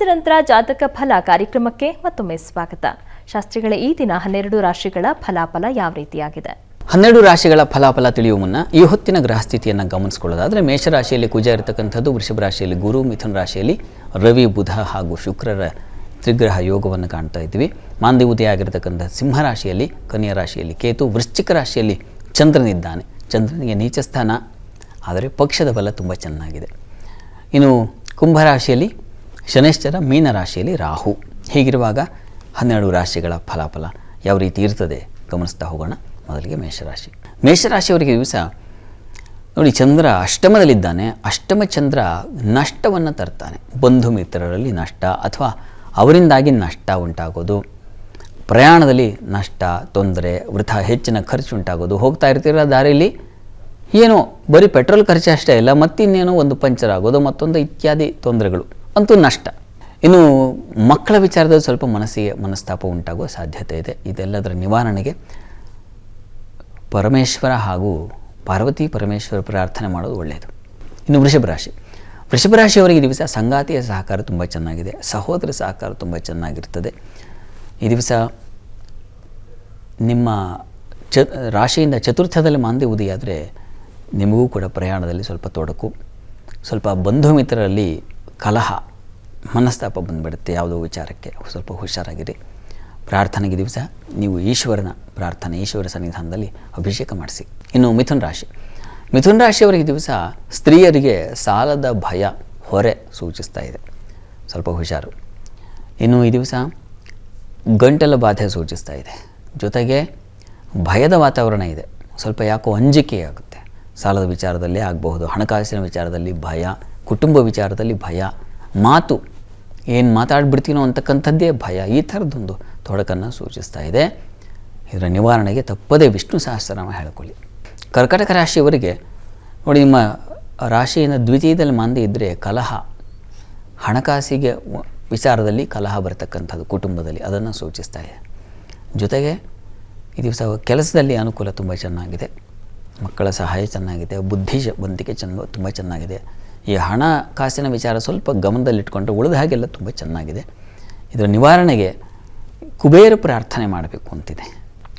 ವಿರಾಮದ ನಂತರ ಜಾತಕ ಫಲ ಕಾರ್ಯಕ್ರಮಕ್ಕೆ ಮತ್ತೊಮ್ಮೆ ಸ್ವಾಗತ. ಶಾಸ್ತ್ರಿಗಳ, ಈ ದಿನ ಹನ್ನೆರಡು ರಾಶಿಗಳ ಫಲಾಫಲ ಯಾವ ರೀತಿಯಾಗಿದೆ? ಹನ್ನೆರಡು ರಾಶಿಗಳ ಫಲಾಫಲ ತಿಳಿಯುವ ಮುನ್ನ ಈ ಹೊತ್ತಿನ ಗ್ರಹಸ್ಥಿತಿಯನ್ನು ಗಮನಿಸಿಕೊಳ್ಳೋದಾದರೆ ಮೇಷರಾಶಿಯಲ್ಲಿ ಕುಜ ಇರತಕ್ಕಂಥದ್ದು, ವೃಷಭ ರಾಶಿಯಲ್ಲಿ ಗುರು, ಮಿಥುನ ರಾಶಿಯಲ್ಲಿ ರವಿ, ಬುಧ ಹಾಗೂ ಶುಕ್ರರ ತ್ರಿಗ್ರಹ ಯೋಗವನ್ನು ಕಾಣ್ತಾ ಇದ್ವಿ. ಮಾಂದಿ ಉದಯ ಆಗಿರತಕ್ಕಂಥ ಸಿಂಹರಾಶಿಯಲ್ಲಿ ಕನ್ಯಾ ರಾಶಿಯಲ್ಲಿ ಕೇತು, ವೃಶ್ಚಿಕ ರಾಶಿಯಲ್ಲಿ ಚಂದ್ರನಿದ್ದಾನೆ ಚಂದ್ರನಿಗೆ ನೀಚ ಸ್ಥಾನ, ಆದರೆ ಪಕ್ಷದ ಬಲ ತುಂಬ ಚೆನ್ನಾಗಿದೆ. ಇನ್ನು ಕುಂಭರಾಶಿಯಲ್ಲಿ ಶನೇಶ್ವರ ಮೀನರಾಶಿಯಲ್ಲಿ ರಾಹು. ಹೀಗಿರುವಾಗ ಹನ್ನೆರಡು ರಾಶಿಗಳ ಫಲಾಫಲ ಯಾವ ರೀತಿ ಇರ್ತದೆ ಗಮನಿಸ್ತಾ ಹೋಗೋಣ ಮೊದಲಿಗೆ ಮೇಷರಾಶಿ. ಮೇಷರಾಶಿಯವರಿಗೆ ದಿವಸ ನೋಡಿ ಚಂದ್ರ ಅಷ್ಟಮದಲ್ಲಿದ್ದಾನೆ. ಅಷ್ಟಮ ಚಂದ್ರ ನಷ್ಟವನ್ನು ತರ್ತಾನೆ. ಬಂಧು ಮಿತ್ರರಲ್ಲಿ ನಷ್ಟ ಅಥವಾ ಅವರಿಂದಾಗಿ ನಷ್ಟ ಉಂಟಾಗೋದು. ಪ್ರಯಾಣದಲ್ಲಿ ನಷ್ಟ, ತೊಂದರೆ, ವೃಥ ಹೆಚ್ಚಿನ ಖರ್ಚು ಉಂಟಾಗೋದು. ಹೋಗ್ತಾ ಇರ್ತೀರ ದಾರಿಯಲ್ಲಿ? ಏನೋ ಬರೀ ಪೆಟ್ರೋಲ್ ಖರ್ಚು ಅಷ್ಟೇ ಇಲ್ಲ ಮತ್ತಿನ್ನೇನೋ ಒಂದು ಪಂಚರ್ ಆಗೋದು, ಮತ್ತೊಂದು ಇತ್ಯಾದಿ ತೊಂದರೆಗಳು. ಅಂತೂ ನಷ್ಟ. ಇನ್ನು ಮಕ್ಕಳ ವಿಚಾರದಲ್ಲಿ ಸ್ವಲ್ಪ ಮನಸ್ಸಿಗೆ ಮನಸ್ತಾಪ ಉಂಟಾಗುವ ಸಾಧ್ಯತೆ ಇದೆ. ಇದೆಲ್ಲದರ ನಿವಾರಣೆಗೆ ಪರಮೇಶ್ವರ ಹಾಗೂ ಪಾರ್ವತಿ ಪರಮೇಶ್ವರ ಪ್ರಾರ್ಥನೆ ಮಾಡೋದು ಒಳ್ಳೆಯದು. ಇನ್ನು ವೃಷಭ ರಾಶಿ. ವೃಷಭ ರಾಶಿಯವರಿಗೆ ಈ ದಿವಸ ಸಂಗಾತಿಯ ಸಹಕಾರ ತುಂಬ ಚೆನ್ನಾಗಿದೆ. ಸಹೋದರ ಸಹಕಾರ ತುಂಬ ಚೆನ್ನಾಗಿರ್ತದೆ. ಈ ದಿವಸ ನಿಮ್ಮ ಚ, ರಾಶಿಯಿಂದ ಚತುರ್ಥದಲ್ಲಿ ಮಾಂದಿ ಉದಿಯಾದರೆ ನಿಮಗೂ ಕೂಡ ಪ್ರಯಾಣದಲ್ಲಿ ಸ್ವಲ್ಪ ತೊಡಕು. ಸ್ವಲ್ಪ ಬಂಧು ಮಿತ್ರರಲ್ಲಿ ಕಲಹ ಮನಸ್ತಾಪ ಬಂದ್ಬಿಡುತ್ತೆ, ಯಾವುದೋ ವಿಚಾರಕ್ಕೆ. ಸ್ವಲ್ಪ ಹುಷಾರಾಗಿರಿ. ಪ್ರಾರ್ಥನೆಗೆ ದಿವಸ ನೀವು ಈಶ್ವರನ ಪ್ರಾರ್ಥನೆ, ಈಶ್ವರ ಸನ್ನಿಧಾನದಲ್ಲಿ ಅಭಿಷೇಕ ಮಾಡಿಸಿ. ಇನ್ನು ಮಿಥುನ್ ರಾಶಿ. ಮಿಥುನ್ ರಾಶಿಯವರಿಗೆ ದಿವಸ ಸ್ತ್ರೀಯರಿಗೆ ಸಾಲದ ಭಯ, ಹೊರೆ ಸೂಚಿಸ್ತಾ ಇದೆ. ಸ್ವಲ್ಪ ಹುಷಾರು. ಇನ್ನು ಈ ದಿವಸ ಗಂಟಲ ಬಾಧೆ ಸೂಚಿಸ್ತಾ ಇದೆ. ಜೊತೆಗೆ ಭಯದ ವಾತಾವರಣ ಇದೆ. ಸ್ವಲ್ಪ ಯಾಕೋ ಅಂಜಿಕೆ ಆಗುತ್ತೆ. ಸಾಲದ ವಿಚಾರದಲ್ಲಿ ಆಗಬಹುದು, ಹಣಕಾಸಿನ ವಿಚಾರದಲ್ಲಿ ಭಯ, ಕುಟುಂಬ ವಿಚಾರದಲ್ಲಿ ಭಯ ಮಾತು. ಏನು ಮಾತಾಡ್ಬಿಡ್ತೀನೋ ಅಂತಕ್ಕಂಥದ್ದೇ ಭಯ. ಈ ಥರದ್ದೊಂದು ತೊಡಕನ್ನು ಸೂಚಿಸ್ತಾ ಇದೆ. ಇದರ ನಿವಾರಣೆಗೆ ತಪ್ಪದೇ ವಿಷ್ಣು ಸಹಸ್ರನಾಮ ಹೇಳಿಕೊಳ್ಳಿ. ಕರ್ಕಟಕ ರಾಶಿಯವರಿಗೆ ನೋಡಿ, ನಿಮ್ಮ ರಾಶಿಯಿಂದ ದ್ವಿತೀಯದಲ್ಲಿ ಮಂದಿ ಇದ್ದರೆ ಕಲಹ. ಹಣಕಾಸಿಗೆ ವಿಚಾರದಲ್ಲಿ ಕಲಹ ಬರತಕ್ಕಂಥದ್ದು ಕುಟುಂಬದಲ್ಲಿ. ಅದನ್ನು ಸೂಚಿಸ್ತಾ ಇದೆ. ಜೊತೆಗೆ ಈ ದಿವಸ ಕೆಲಸದಲ್ಲಿ ಅನುಕೂಲ ತುಂಬ ಚೆನ್ನಾಗಿದೆ. ಮಕ್ಕಳ ಸಹಾಯ ಚೆನ್ನಾಗಿದೆ. ಬುದ್ಧಿ ಬಂದಿಕೆ ಚೆನ್ನ ತುಂಬ ಚೆನ್ನಾಗಿದೆ. ಈ ಹಣಕಾಸಿನ ವಿಚಾರ ಸ್ವಲ್ಪ ಗಮನದಲ್ಲಿಟ್ಕೊಂಡ್ರೆ ಉಳಿದ ಹಾಗೆಲ್ಲ ತುಂಬ ಚೆನ್ನಾಗಿದೆ. ಇದರ ನಿವಾರಣೆಗೆ ಕುಬೇರ ಪ್ರಾರ್ಥನೆ ಮಾಡಬೇಕು ಅಂತಿದೆ.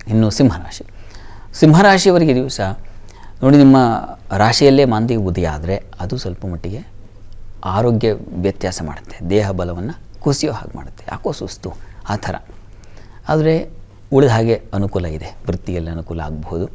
ಇನ್ನು ಸಿಂಹರಾಶಿ. ಸಿಂಹರಾಶಿಯವರಿಗೆ ದಿವಸ ನೋಡಿ ನಿಮ್ಮ ರಾಶಿಯಲ್ಲೇ ಮಾಂದಿ ಉದಯ ಆದರೆ ಅದು ಸ್ವಲ್ಪ ಮಟ್ಟಿಗೆ ಆರೋಗ್ಯ ವ್ಯತ್ಯಾಸ ಮಾಡುತ್ತೆ. ದೇಹ ಬಲವನ್ನು ಕುಸಿಯೋ ಹಾಗೆ ಮಾಡುತ್ತೆ. ಯಾಕೋ ಸುಸ್ತು, ಆ ಥರ. ಆದರೆ ಉಳಿದ ಹಾಗೆ ಅನುಕೂಲ ಇದೆ. ವೃತ್ತಿಯಲ್ಲಿ ಅನುಕೂಲ ಆಗಬಹುದು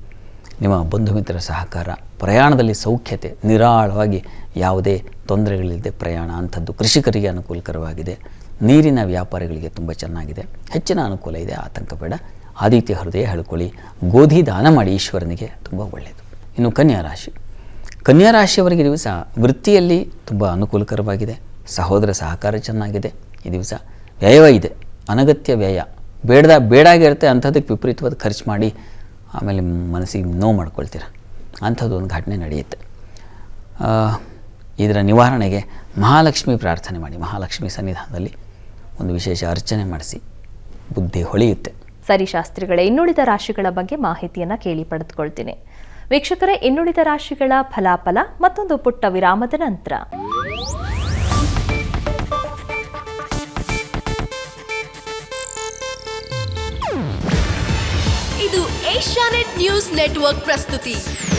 ನಿಮ್ಮ ಬಂಧು ಮಿತ್ರರ ಸಹಕಾರ ಪ್ರಯಾಣದಲ್ಲಿ ಸೌಖ್ಯತೆ, ನಿರಾಳವಾಗಿ ಯಾವುದೇ ತೊಂದರೆಗಳಿಲ್ಲದೆ ಪ್ರಯಾಣ ಅಂಥದ್ದು ಕೃಷಿಕರಿಗೆ ಅನುಕೂಲಕರವಾಗಿದೆ. ನೀರಿನ ವ್ಯಾಪಾರಿಗಳಿಗೆ ತುಂಬ ಚೆನ್ನಾಗಿದೆ. ಹೆಚ್ಚಿನ ಅನುಕೂಲ ಇದೆ, ಆತಂಕ ಬೇಡ. ಆದಿತ್ಯ ಹೃದಯ ಹೇಳ್ಕೊಳ್ಳಿ. ಗೋಧಿ ದಾನ ಮಾಡಿ ಈಶ್ವರನಿಗೆ ತುಂಬ ಒಳ್ಳೆಯದು ಇನ್ನು ಕನ್ಯಾ ರಾಶಿ. ಕನ್ಯಾ ರಾಶಿಯವರಿಗೆ ದಿವಸ ವೃತ್ತಿಯಲ್ಲಿ ತುಂಬ ಅನುಕೂಲಕರವಾಗಿದೆ. ಸಹೋದರ ಸಹಕಾರ ಚೆನ್ನಾಗಿದೆ. ಈ ದಿವಸ ವ್ಯಯವ ಇದೆ. ಅನಗತ್ಯ ವ್ಯಯ. ಬೇಡದ, ಬೇಡಾಗಿರುತ್ತೆ ಅಂಥದ್ದಕ್ಕೆ ವಿಪರೀತವಾದ ಖರ್ಚು ಮಾಡಿ ಆಮೇಲೆ ಮನಸ್ಸಿಗೆ ನೋವು ಮಾಡ್ಕೊಳ್ತೀರ? ಅಂಥದ್ದು ಒಂದು ಘಟನೆ ನಡೆಯುತ್ತೆ. ಇದರ ನಿವಾರಣೆಗೆ ಮಹಾಲಕ್ಷ್ಮಿ ಪ್ರಾರ್ಥನೆ ಮಾಡಿ ಮಹಾಲಕ್ಷ್ಮಿ ಸನ್ನಿಧಾನದಲ್ಲಿ ಒಂದು ವಿಶೇಷ ಅರ್ಚನೆ ಮಾಡಿಸಿ ಬುದ್ಧಿ ಹೊಳೆಯುತ್ತೆ. ಸರಿ ಶಾಸ್ತ್ರಿಗಳೇ ಇನ್ನುಳಿದ ರಾಶಿಗಳ ಬಗ್ಗೆ ಮಾಹಿತಿಯನ್ನು ಕೇಳಿ ಪಡೆದುಕೊಳ್ತೀನಿ. ವೀಕ್ಷಕರೇ ಇನ್ನುಳಿದ ರಾಶಿಗಳ ಫಲಾಫಲ ಮತ್ತೊಂದು ಪುಟ್ಟ ವಿರಾಮದ ನಂತರ. ಇದು ಏಷ್ಯಾನೆಟ್ ನ್ಯೂಸ್ ನೆಟ್ವರ್ಕ್ ಪ್ರಸ್ತುತಿ.